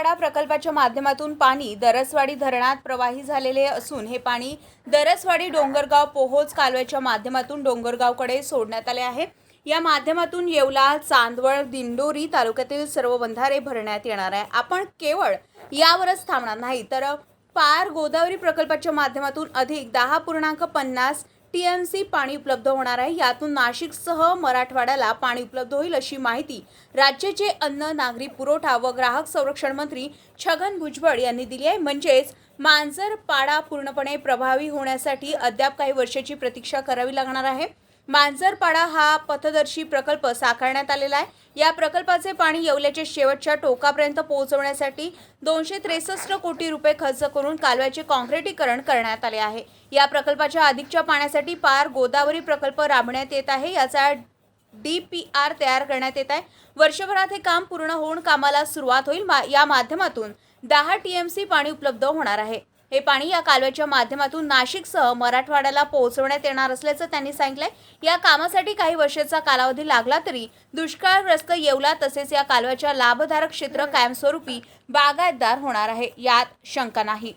पाडा प्रकल्पाच्या माध्यमातून पाणी दरसवाडी धरणात प्रवाही झालेले असून हे पाणी दरसवाडी डोंगरगाव पोहोच कालव्याच्या माध्यमातून डोंगरगावकडे सोडण्यात आले आहे. या माध्यमातून येवला चांदवड दिंडोरी तालुक्यातील सर्व बंधारे भरण्यात येणार आहे. आपण केवळ यावरच थांबणार नाही तर पार गोदावरी प्रकल्पाच्या माध्यमातून अधिक दहा पूर्णांक पन्नास टीएमसी पाणी उपलब्ध होणार आहे. यातून नाशिकसह मराठवाड्याला पाणी उपलब्ध होईल अशी माहिती राज्याचे अन्न नागरी पुरवठा व ग्राहक संरक्षण मंत्री छगन भुजबळ यांनी दिली आहे. म्हणजेच मांजर पाडा पूर्णपणे प्रभावी होण्यासाठी अद्याप काही वर्षाची प्रतीक्षा करावी लागणार आहे. मांजरपाडा हा पथदर्शी प्रकल्प साकारण्यात आलेला आहे. या प्रकल्पाचे पाणी येवल्याच्या शेवटच्या टोकापर्यंत पोहोचवण्यासाठी दोनशे त्रेसष्ट कोटी रुपये खर्च करून कालव्याचे काँक्रिटीकरण करण्यात आले आहे. या प्रकल्पाच्या अधिकच्या पाण्यासाठी पार गोदावरी प्रकल्प राबण्यात येत आहे. याचा डी पी आर तयार करण्यात येत आहे. वर्षभरात हे काम पूर्ण होऊन कामाला सुरुवात होईल. मा- या माध्यमातून दहा टी एम सी पाणी उपलब्ध होणार आहे. हे पाणी या कालव्याच्या माध्यमातून नाशिकसह मराठवाड्याला पोहोचवण्यात येणार असल्याचं त्यांनी सांगितलंय. या कामासाठी काही वर्षाचा कालावधी लागला तरी दुष्काळग्रस्त येवला तसेच या कालव्याच्या लाभधारक क्षेत्र कायमस्वरूपी बागायतदार होणार आहे. यात शंका नाही.